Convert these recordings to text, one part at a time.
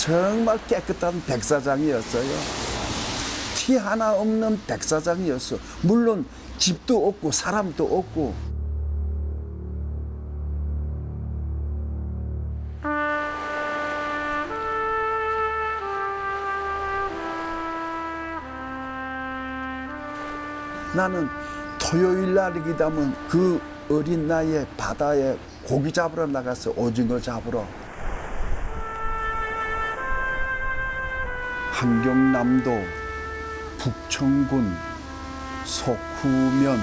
정말 깨끗한 백사장이었어요. 티 하나 없는 백사장이었어. 물론 집도 없고 사람도 없고 나는 토요일 날이기다면 그 어린 나이에 바다에 고기 잡으러 나갔어 오징어 잡으러 한경남도 북청군 속후면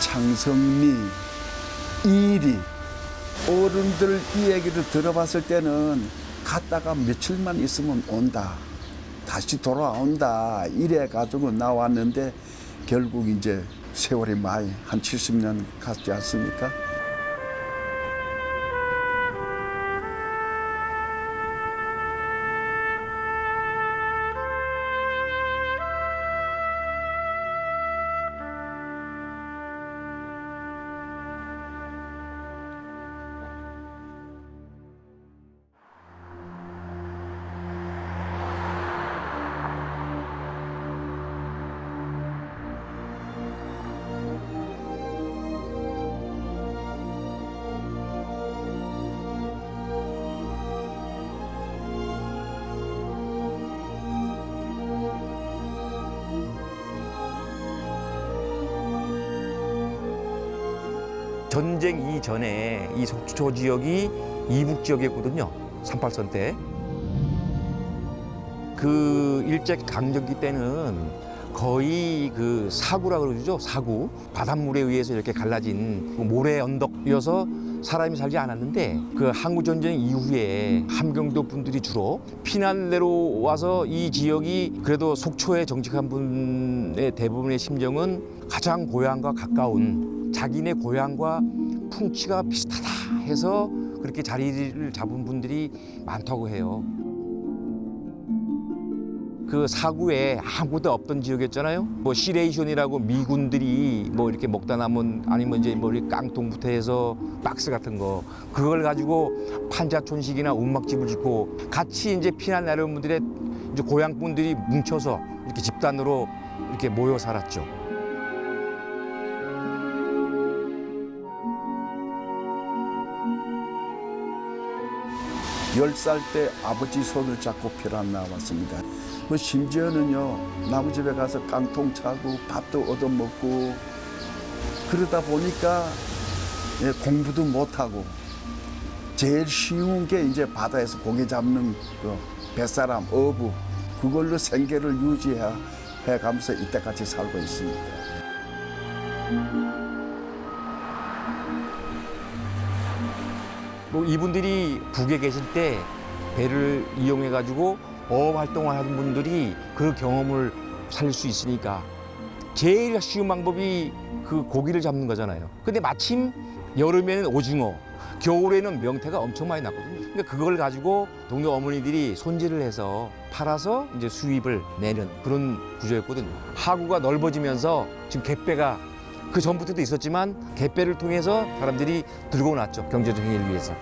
창성리 이리. 어른들 이 얘기를 들어봤을 때는 갔다가 며칠만 있으면 온다. 다시 돌아온다. 이래 가지고 나왔는데 결국 이제 세월이 많이 한 70년 갔지 않습니까? 전쟁 이전에 이 속초 지역이 이북 지역이었거든요. 38선 때. 그 일제 강점기 때는 거의 그 사구라 그러죠. 사구. 바닷물에 의해서 이렇게 갈라진 그 모래 언덕이어서 사람이 살지 않았는데 그 한국 전쟁 이후에 함경도 분들이 주로 피난내로 와서 이 지역이 그래도 속초에 정착한 분의 대부분의 심정은 가장 고향과 가까운 자기네 고향과 풍치가 비슷하다 해서 그렇게 자리를 잡은 분들이 많다고 해요. 그 사구에 아무것도 없던 지역이었잖아요. 뭐 시레이션이라고 미군들이 뭐 이렇게 먹다 남은 아니면 이제 뭐 깡통부터 해서 박스 같은 거 그걸 가지고 판자촌식이나 움막집을 짓고 같이 이제 피난 내려온 분들의 이제 고향 분들이 뭉쳐서 이렇게 집단으로 이렇게 모여 살았죠. 열살때 아버지 손을 잡고 피난 나왔습니다. 뭐 심지어는요 나무 집에 가서 깡통 차고 밥도 얻어 먹고 그러다 보니까 예, 공부도 못 하고 제일 쉬운 게 이제 바다에서 고기 잡는 그 뱃사람 어부 그걸로 생계를 유지해 해 가면서 이때까지 살고 있습니다. 뭐 이분들이 북에 계실 때 배를 이용해 가지고 어업 활동을 하는 분들이 그 경험을 살릴 수 있으니까 제일 쉬운 방법이 그 고기를 잡는 거잖아요. 근데 마침 여름에는 오징어, 겨울에는 명태가 엄청 많이 났거든요. 그러니까 그걸 가지고 동네 어머니들이 손질을 해서 팔아서 이제 수입을 내는 그런 구조였거든요. 하구가 넓어지면서 지금 갯배가 그 전부터도 있었지만 갯배를 통해서 사람들이 들고 났죠. 경제적 행위를 위해서.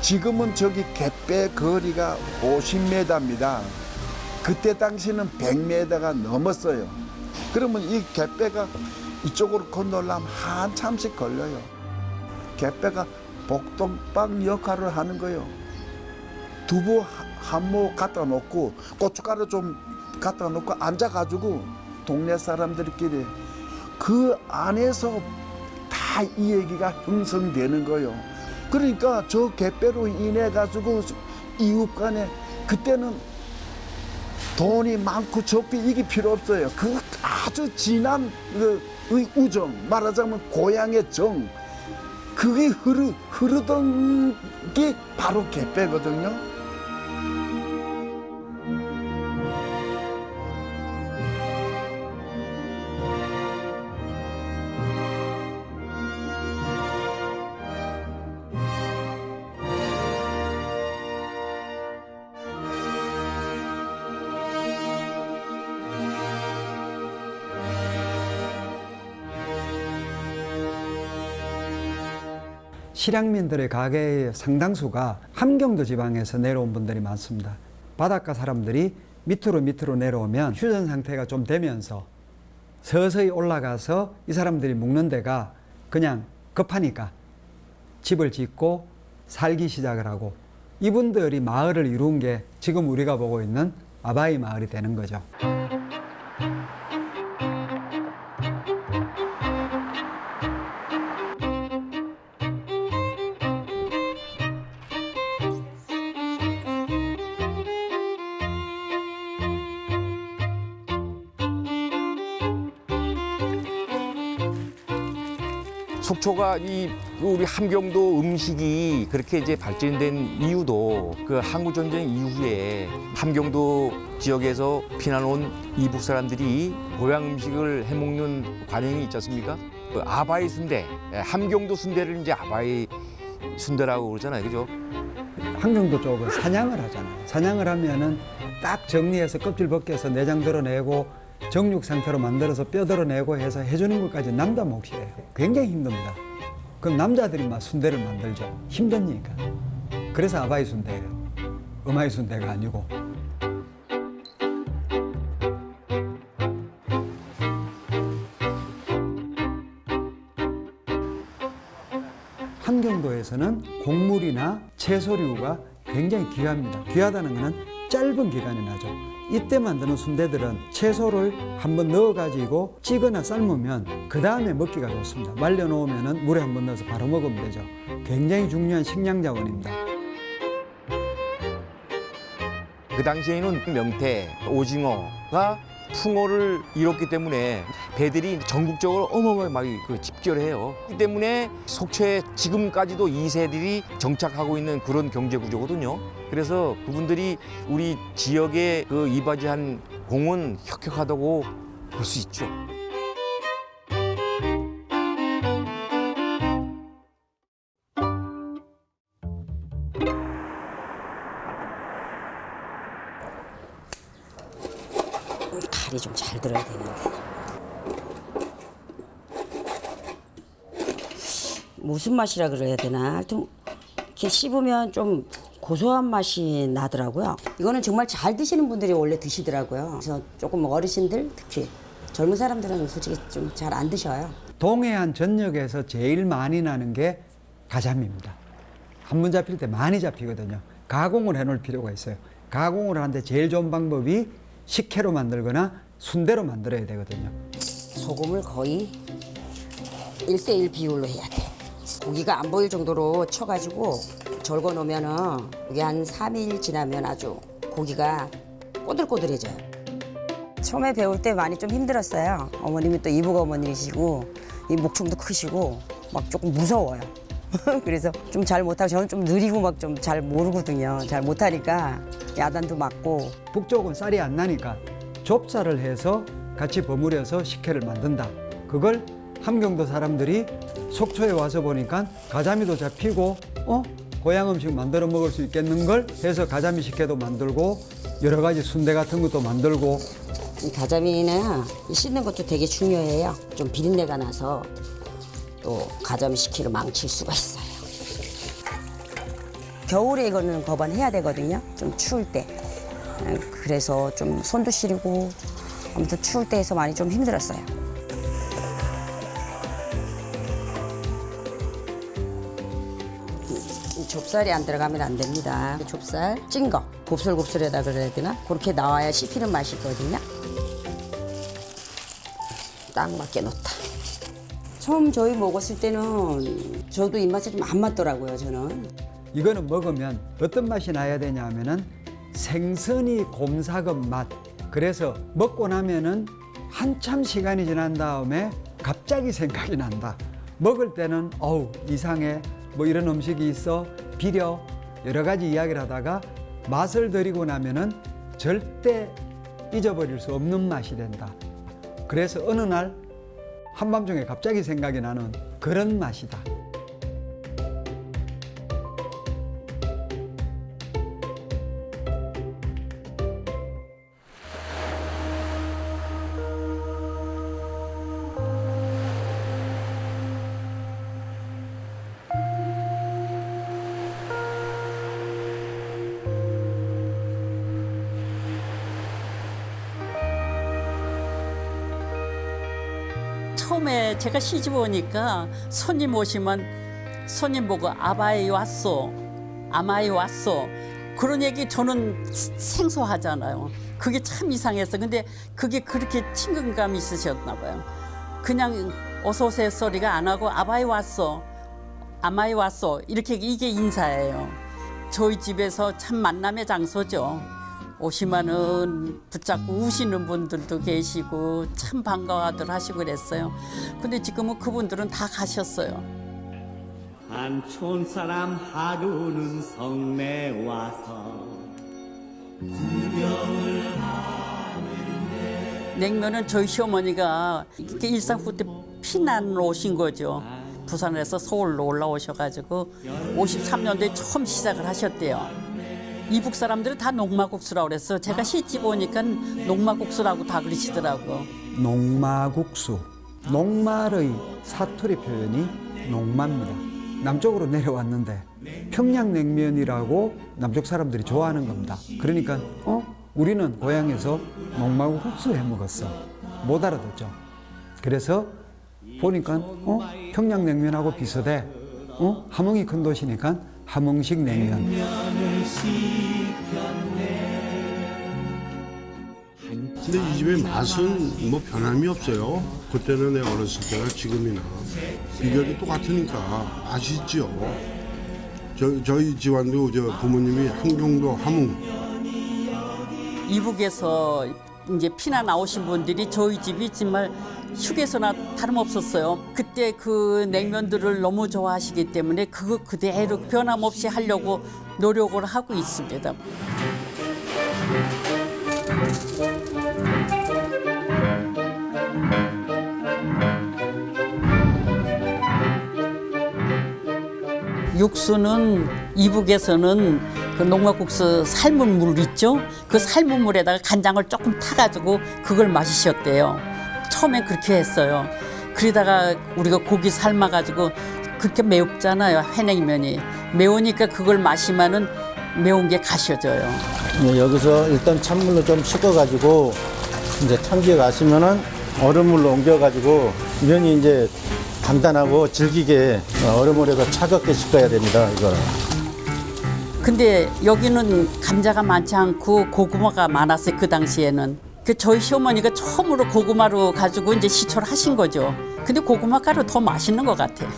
지금은 저기 갯배 거리가 50m입니다. 그때 당시는 100m가 넘었어요. 그러면 이 갯배가 이쪽으로 건너려면 한참씩 걸려요. 갯배가 복동방 역할을 하는 거예요. 두부 한모 갖다 놓고 고춧가루 좀 갖다 놓고 앉아가지고 동네 사람들끼리 그 안에서 다 이 얘기가 형성되는 거예요. 그러니까 저 갯배로 인해 가지고 이웃 간에 그때는 돈이 많고 적고 이게 필요 없어요. 그 아주 진한 그 의- 우정 말하자면 고향의 정 그게 흐르 흐르던 게 바로 갯배거든요. 실향민들의 가게의 상당수가 함경도 지방에서 내려온 분들이 많습니다. 바닷가 사람들이 밑으로 밑으로 내려오면 휴전 상태가 좀 되면서 서서히 올라가서 이 사람들이 묵는 데가 그냥 급하니까 집을 짓고 살기 시작을 하고 이분들이 마을을 이룬 게 지금 우리가 보고 있는 아바이 마을이 되는 거죠. 속초가 이 우리 함경도 음식이 그렇게 이제 발전된 이유도 그 한국 전쟁 이후에 함경도 지역에서 피난 온 이북 사람들이 고향 음식을 해먹는 관행이 있지 않습니까? 그 아바이 순대, 예, 함경도 순대를 이제 아바이 순대라고 그러잖아요, 그죠? 환경도 쪽은 사냥을 하잖아요. 사냥을 하면은 딱 정리해서 껍질 벗겨서 내장 드러내고 정육 상태로 만들어서 뼈 드러내고 해서 해주는 것까지 남자 몫이에요. 굉장히 힘듭니다. 그럼 남자들이 막 순대를 만들죠. 힘드니까. 그래서 아바이 순대예요. 음아이 순대가 아니고. 한경도에서는 곡물이나 채소류가 굉장히 귀합니다. 귀하다는 것은 짧은 기간에 나죠. 이때 만드는 순대들은 채소를 한번 넣어가지고 찌거나 삶으면 그 다음에 먹기가 좋습니다. 말려놓으면 물에 한번 넣어서 바로 먹으면 되죠. 굉장히 중요한 식량 자원입니다. 그 당시에는 명태, 오징어가 풍어를 이뤘기 때문에 배들이 전국적으로 어마어마하게 그 집결해요. 이 때문에 속초에 지금까지도 이세들이 정착하고 있는 그런 경제 구조거든요. 그래서 그분들이 우리 지역에 그 이바지한 공은 혁혁하다고 볼 수 있죠. 칼이 좀 잘 들어야 되는데. 무슨 맛이라 그래야 되나? 하여튼 이렇게 씹으면 좀 고소한 맛이 나더라고요. 이거는 정말 잘 드시는 분들이 원래 드시더라고요. 그래서 조금 어르신들 특히 젊은 사람들은 솔직히 좀 잘 안 드셔요. 동해안 전역에서 제일 많이 나는 게 가자미입니다. 한 번 잡힐 때 많이 잡히거든요. 가공을 해놓을 필요가 있어요. 가공을 하는데 제일 좋은 방법이 식혜로 만들거나 순대로 만들어야 되거든요. 소금을 거의 1대1 비율로 해야 돼. 고기가 안 보일 정도로 쳐가지고 절거 놓으면은 이게 한 3일 지나면 아주 고기가 꼬들꼬들해져요. 처음에 배울 때 많이 좀 힘들었어요. 어머님이 또 이북 어머니시고 이 목청도 크시고 막 조금 무서워요. 그래서 좀 잘 못하고 저는 좀 느리고 막 좀 잘 모르거든요. 잘 못하니까 야단도 맞고 북쪽은 쌀이 안 나니까 좁쌀을 해서 같이 버무려서 식혜를 만든다. 그걸 함경도 사람들이 속초에 와서 보니까 가자미도 잡히고 어 고향 음식 만들어 먹을 수 있겠는 걸 해서 가자미 식혜도 만들고 여러 가지 순대 같은 것도 만들고 이 가자미는 이 씻는 것도 되게 중요해요. 좀 비린내가 나서 또 가자미 식혜를 망칠 수가 있어요. 겨울에 이거는 거반해야 되거든요. 좀 추울 때. 음, 그래서 좀 손도 시리고 아무튼 추울 때 해서 많이 좀 힘들었어요. 좁쌀이 안 들어가면 안 됩니다. 좁쌀 찐 거, 곱슬곱슬하다 그래야 되나? 그렇게 나와야 씹히는 맛이 있거든요. 딱 맞게 넣다. 처음 저희 먹었을 때는 저도 입맛에 좀 안 맞더라고요, 저는. 이거는 먹으면 어떤 맛이 나야 되냐 하면은 생선이 곰삭은 맛. 그래서 먹고 나면은 한참 시간이 지난 다음에 갑자기 생각이 난다. 먹을 때는 어우 이상해 뭐 이런 음식이 있어 비려 여러 가지 이야기를 하다가 맛을 들이고 나면은 절대 잊어버릴 수 없는 맛이 된다. 그래서 어느 날 한밤중에 갑자기 생각이 나는 그런 맛이다. 제가 시집 오니까 손님 오시면 손님 보고 아바이 왔어, 아마이 왔어 그런 얘기 저는 생소하잖아요. 그게 참 이상했어. 근데 그게 그렇게 친근감이 있으셨나 봐요. 그냥 어서 오세요 소리가 안 하고 아바이 왔어, 아마이 왔어 이렇게 이게 인사예요. 저희 집에서 참 만남의 장소죠. 오시면은 붙잡고 우시는 분들도 계시고 참 반가워들 하시고 그랬어요. 근데 지금은 그분들은 다 가셨어요. 한촌 사람 하루는 성내 와서 냉면은 저희 시어머니가 이렇게 일상후 때 피난 오신 거죠. 부산에서 서울로 올라오셔가지고 53년도에 처음 시작을 하셨대요. 이북 사람들은 다 녹마국수라고 그랬어. 제가 시집 오니까 녹마국수라고 다 그러시더라고. 농마국수. 녹말의 사투리 표현이 농마입니다. 남쪽으로 내려왔는데 평양냉면이라고 남쪽 사람들이 좋아하는 겁니다. 그러니까 어 우리는 고향에서 농마국수 해 먹었어. 못 알아듣죠. 그래서 보니까 어 평양냉면하고 비슷해. 어 함흥이 큰 도시니까 함흥식 냉면. 근데 이 집의 맛은 뭐 변함이 없어요. 그때는 내 어렸을 때나 지금이나 비결이 똑같으니까 맛있죠. 저, 저희 집안도 저 부모님이 한경도 함흥 이북에서 이제 피나 나오신 분들이 저희 집이 정말 휴게소나 다름없었어요. 그때 그 냉면들을 너무 좋아하시기 때문에 그거 그대로 변함없이 하려고 노력을 하고 있습니다. 육수는 이북에서는 그 농마국수 삶은 물 있죠? 그 삶은 물에다가 간장을 조금 타가지고 그걸 마시셨대요. 처음엔 그렇게 했어요. 그러다가 우리가 고기 삶아가지고 그렇게 매웠잖아요. 회냉면이. 매우니까 그걸 마시면은 매운 게 가셔져요. 예, 여기서 일단 찬물로 좀 씻어가지고 이제 참기에 가시면은 얼음물로 옮겨가지고 면이 이제 단단하고 질기게 얼음물에서 차갑게 씻어야 됩니다. 이거. 근데 여기는 감자가 많지 않고 고구마가 많았어요 그 당시에는. 그 저희 시어머니가 처음으로 고구마로 가지고 이제 시초를 하신 거죠. 근데 고구마 가루 더 맛있는 것 같아요.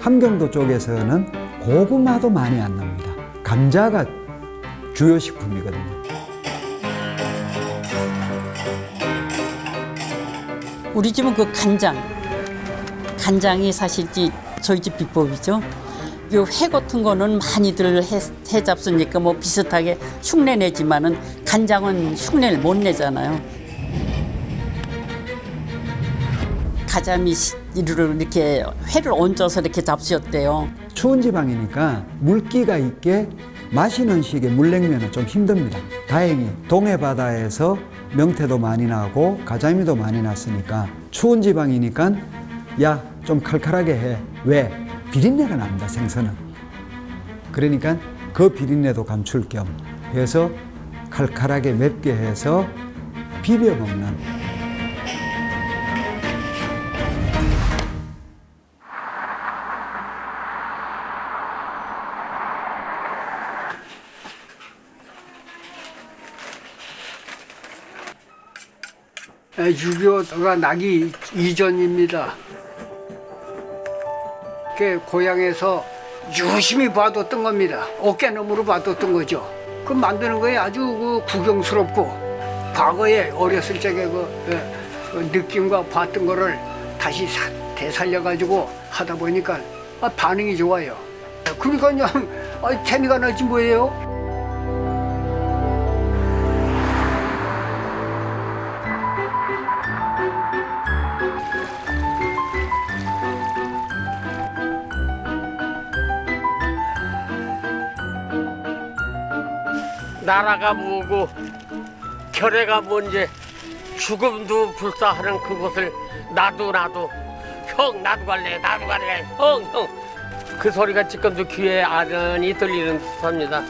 함경도 쪽에서는 고구마도 많이 안 납니다. 감자가 주요 식품이거든요. 우리 집은 그 간장, 간장이 사실 이 저희 집 비법이죠. 요회 같은 거는 많이들 해, 해 잡수니까 뭐 비슷하게 흉내 내지만은 간장은 흉내를 못 내잖아요. 가자미 씨를 이렇게 회를 얹어서 이렇게 잡수셨대요. 추운 지방이니까 물기가 있게 마시는 식의 물냉면은 좀 힘듭니다. 다행히 동해 바다에서 명태도 많이 나고 가자미도 많이 났으니까 추운 지방이니까 야 좀 칼칼하게 해. 왜? 비린내가 납니다. 생선은. 그러니까 그 비린내도 감출 겸 해서 칼칼하게 맵게 해서 비벼 먹는 에, 6.25가 나기 이전입니다. 그 고향에서 유심히 봐뒀던 겁니다. 어깨너머로 봐뒀던 거죠. 그 만드는 거에 아주 그 구경스럽고 과거에 어렸을 적에 그, 예, 그 느낌과 봤던 거를 다시 사- 되살려가지고 하다 보니까 아, 반응이 좋아요. 그러니까 그냥 아, 재미가 나지 뭐예요? 나라가 뭐고 결애가 뭔지 죽음도 불사하는 그곳을 나도 나도 형 나도 갈래 나도 갈래 형 형 그 소리가 지금도 귀에 아련히 들리는 듯합니다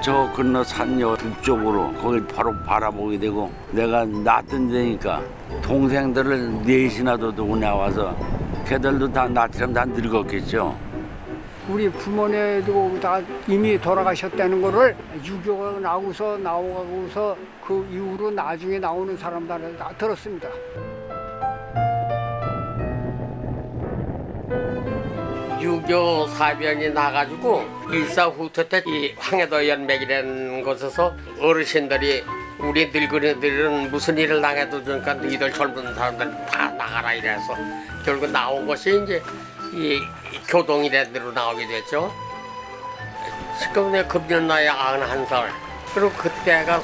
저 건너 산여 북쪽으로 거기 바로 바라보게 되고 내가 놨던 데니까 동생들을 넷이나 두고 나와서 걔들도 다 나처럼 다 늙었겠죠. 우리 부모님도 다 이미 돌아가셨다는 거를 유교가 나고서 나오고서 그 이후로 나중에 나오는 사람들은 다 들었습니다. 유교 사변이 나가지고 일사 후퇴 때 이 황해도 연맥이라는 곳에서 어르신들이 우리 늙은이들은 무슨 일을 당해도 그러니까 너희들 젊은 사람들 다 나가라 이래서 결국 나온 것이 이제 이 교동이라는 데로 나오게 됐죠. 지금 내 금년 나이 91살. 그리고 그때가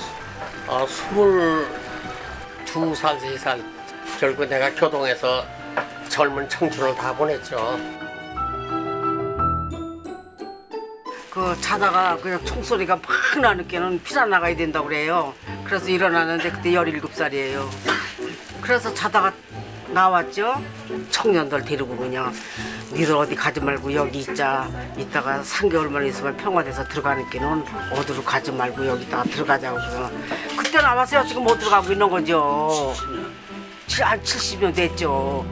어, 22살, 3살. 결국 내가 교동에서 젊은 청춘을 다 보냈죠. 그 자다가 그냥 총소리가 막 나는 게는 피가 나가야 된다고 그래요. 그래서 일어나는데 그때 17살이에요. 그래서 자다가 나왔죠. 청년들 데리고 그냥 니들 어디 가지 말고 여기 있자. 이따가 3개월만 있으면 평화돼서 들어가는 게는 어디로 가지 말고 여기다가 들어가자고 그러면 그때 나와서요 지금 못 들어가고 있는 거죠. 칠- 한 70년 됐죠.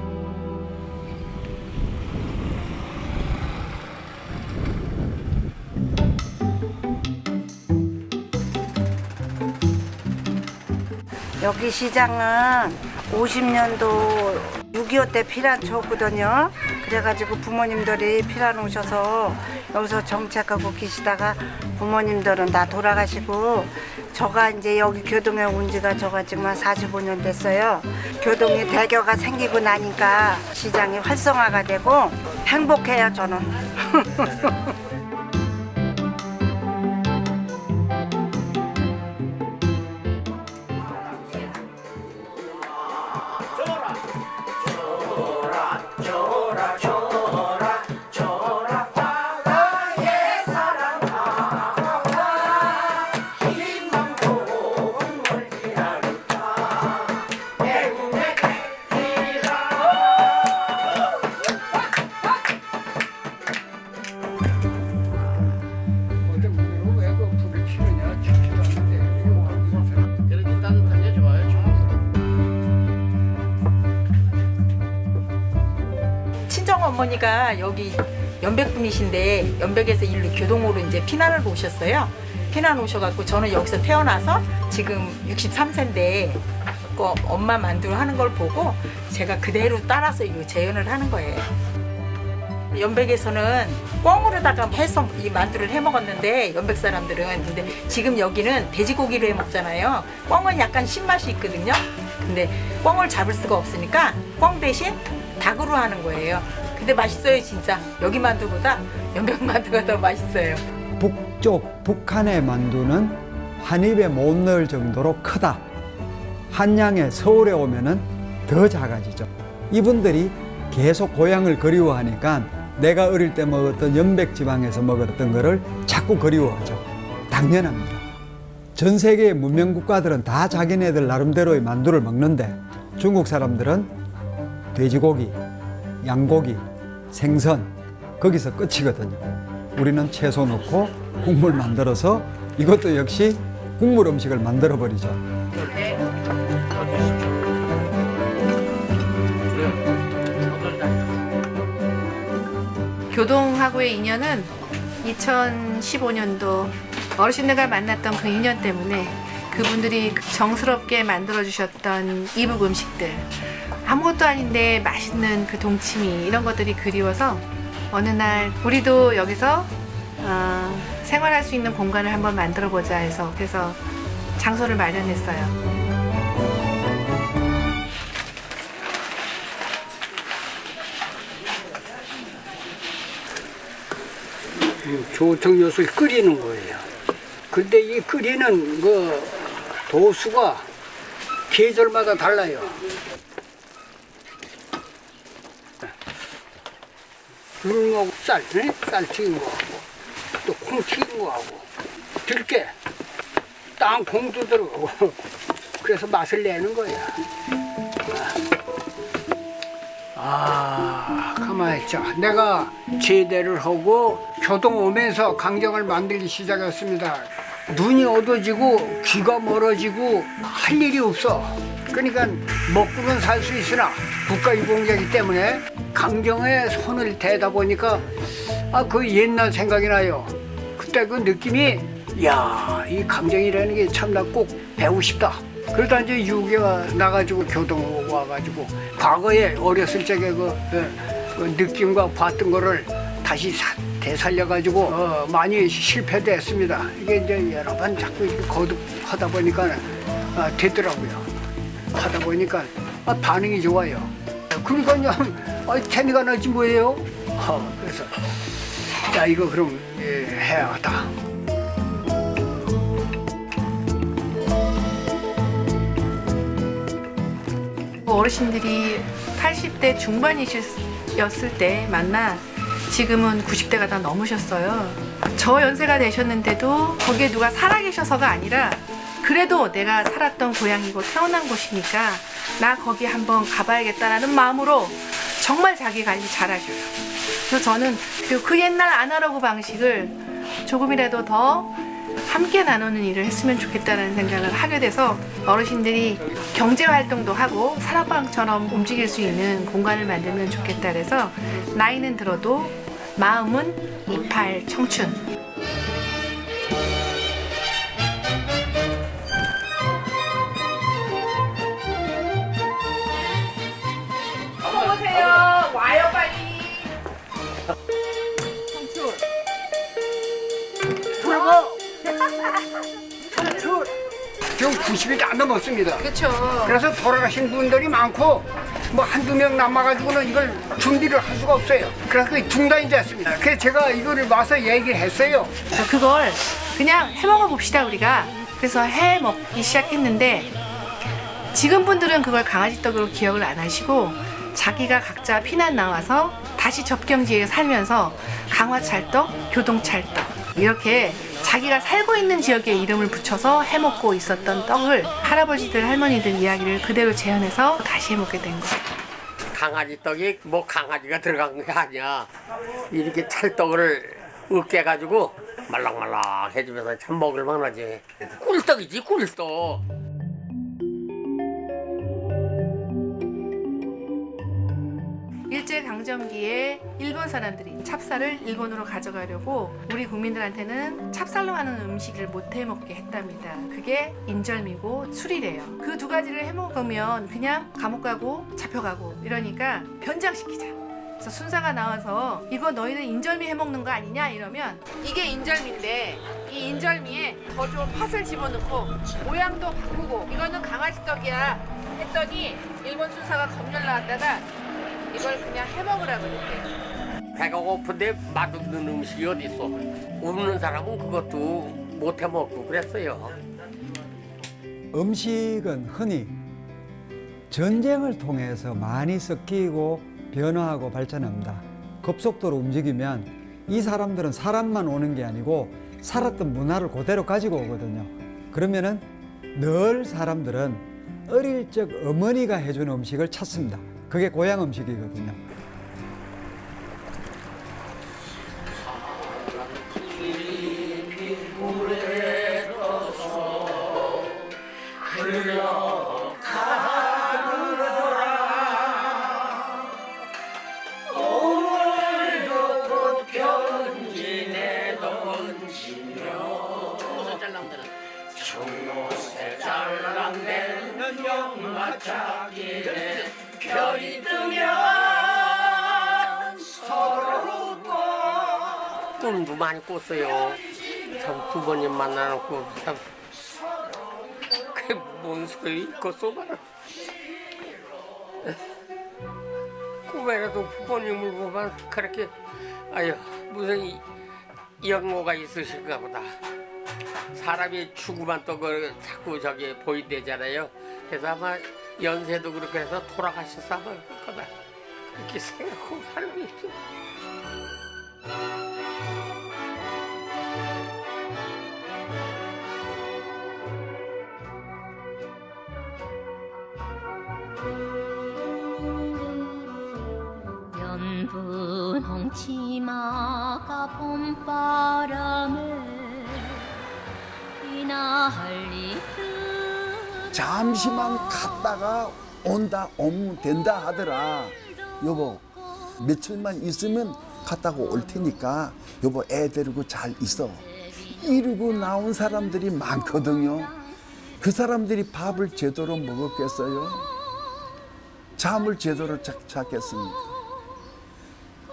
여기 시장은 50년도 6.25 때 피란 쳤거든요. 그래가지고 부모님들이 피란 오셔서 여기서 정착하고 계시다가 부모님들은 다 돌아가시고 저가 이제 여기 교동에 온 지가 저가 지금 한 45년 됐어요. 교동이 대교가 생기고 나니까 시장이 활성화가 되고 행복해요, 저는. 여기 연백분이신데 연백에서 일로 교동으로 이제 피난을 오셨어요. 피난 오셔갖고 저는 여기서 태어나서 지금 63세인데 그 엄마 만두 하는 걸 보고 제가 그대로 따라서 이 재현을 하는 거예요. 연백에서는 꿩으로다가 해서 이 만두를 해 먹었는데 연백 사람들은 근데 지금 여기는 돼지고기로 해 먹잖아요. 꿩은 약간 신맛이 있거든요. 근데 꿩을 잡을 수가 없으니까 꿩 대신 닭으로 하는 거예요. 근데 맛있어요 진짜. 여기 만두보다 연백 만두가 더 맛있어요. 북쪽 북한의 만두는 한 입에 못 넣을 정도로 크다. 한양에 서울에 오면은 더 작아지죠. 이분들이 계속 고향을 그리워하니까 내가 어릴 때 먹었던 연백 지방에서 먹었던 거를 자꾸 그리워하죠. 당연합니다. 전 세계의 문명 국가들은 다 자기네들 나름대로의 만두를 먹는데 중국 사람들은 돼지고기, 양고기, 생선 거기서 끝이거든요. 우리는 채소 넣고 국물 만들어서 이것도 역시 국물 음식을 만들어 버리죠. 교동하고의 인연은 2015년도 어르신들과 만났던 그 인연 때문에 그분들이 정스럽게 만들어 주셨던 이북 음식들 아무것도 아닌데 맛있는 그 동치미 이런 것들이 그리워서 어느 날 우리도 여기서 어, 생활할 수 있는 공간을 한번 만들어 보자 해서 그래서 장소를 마련했어요. 조청 엿을 끓이는 거예요. 근데 이 끓이는 그 도수가 계절마다 달라요. 굴하고 쌀, 네? 쌀 튀긴 거 하고 또 콩 튀긴 거 하고 들깨, 땅콩도 들어가고 그래서 맛을 내는 거야. 아, 가만히 있자. 내가 제대를 하고 교동 오면서 강정을 만들기 시작했습니다. 눈이 어두워지고 귀가 멀어지고 할 일이 없어. 그러니까 먹고는 살 수 있으나 국가유공자이기 때문에 강정에 손을 대다 보니까 아 그 옛날 생각이 나요. 그때 그 느낌이 야 이 강정이라는 게 참 나 꼭 배우고 싶다. 그러다 이제 유교가 나가지고 교동 와가지고 과거에 어렸을 적에 그, 예, 그 느낌과 봤던 거를 다시 사- 되살려가지고 어, 많이 실패도 했습니다. 이게 이제 여러 번 자꾸 거듭하다 보니까 아, 되더라고요. 하다 보니까 아, 반응이 좋아요. 그러니까요, 아, 재미가 나지 뭐예요? 어, 그래서 야 이거 그럼 예, 해야겠다. 어르신들이 80대 중반이셨을 때 만나 지금은 90대가 다 넘으셨어요. 저 연세가 되셨는데도 거기에 누가 살아계셔서가 아니라 그래도 내가 살았던 고향이고 태어난 곳이니까 나 거기 한번 가봐야겠다라는 마음으로 정말 자기 관리 잘하셔요. 그래서 저는 그 옛날 아날로그 방식을 조금이라도 더 함께 나누는 일을 했으면 좋겠다는 생각을 하게 돼서 어르신들이 경제 활동도 하고 사랑방처럼 움직일 수 있는 공간을 만들면 좋겠다 그래서 나이는 들어도 마음은 이팔 청춘. 지금 90이 안 넘었습니다. 그렇죠. 그래서 돌아가신 분들이 많고 뭐 한두 명 남아가지고는 이걸 준비를 할 수가 없어요. 그래서 그게 중단이 됐습니다. 그래서 제가 이거를 와서 얘기를 했어요. 그래서 그걸 그냥 해 먹어 봅시다 우리가. 그래서 해 먹기 시작했는데 지금 분들은 그걸 강아지 떡으로 기억을 안 하시고 자기가 각자 피난 나와서 다시 접경지에 살면서 강화찰떡, 교동찰떡 이렇게 자기가 살고 있는 지역에 이름을 붙여서 해먹고 있었던 떡을 할아버지들 할머니들 이야기를 그대로 재현해서 다시 해먹게 된 거예요. 강아지 떡이 뭐 강아지가 들어간 게 아니야. 이렇게 찰떡을 으깨가지고 말랑말랑 해주면서 참 먹을 만하지. 꿀떡이지 꿀떡. 강점기에 일본 사람들이 찹쌀을 일본으로 가져가려고 우리 국민들한테는 찹쌀로 하는 음식을 못 해먹게 했답니다. 그게 인절미고 술이래요. 그 두 가지를 해먹으면 그냥 감옥 가고 잡혀가고 이러니까 변장시키자. 그래서 순사가 나와서 이거 너희들 인절미 해먹는 거 아니냐 이러면 이게 인절미인데 이 인절미에 더 좋은 팥을 집어넣고 모양도 바꾸고 이거는 강아지 떡이야 했더니 일본 순사가 검열 나왔다가 이걸 그냥 해먹으라 그랬대. 배가 고픈데 맛없는 음식이 어딨어. 없는 사람은 그것도 못 해먹고 그랬어요. 음식은 흔히 전쟁을 통해서 많이 섞이고 변화하고 발전합니다. 급속도로 움직이면 이 사람들은 사람만 오는 게 아니고 살았던 문화를 그대로 가지고 오거든요. 그러면은 늘 사람들은 어릴 적 어머니가 해준 음식을 찾습니다. 그게 고향 음식이거든요. 꿈도 많이 꿨어요. 참 부모님 만나놓고 참 그게 뭔 소리 있고 쏘봐라. 꿈에라도 부모님을 보면 그렇게 아유 무슨 이- 영모가 있으실까 보다. 사람이 죽으면 또그 자꾸 저기 보인대잖아요. 그래서 아마 연세도 그렇게 해서 돌아가셨어 거다. 그렇게 생각하고 살고 있죠. 잠시만 갔다가 온다 오면 된다 하더라. 여보 며칠만 있으면 갔다가 올 테니까 여보 애 데리고 잘 있어. 이러고 나온 사람들이 많거든요. 그 사람들이 밥을 제대로 먹었겠어요? 잠을 제대로 자, 잤겠습니까?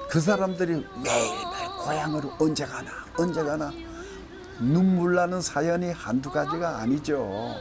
그 사람들이 매일매일 고향으로 언제 가나 언제 가나 눈물 나는 사연이 한두 가지가 아니죠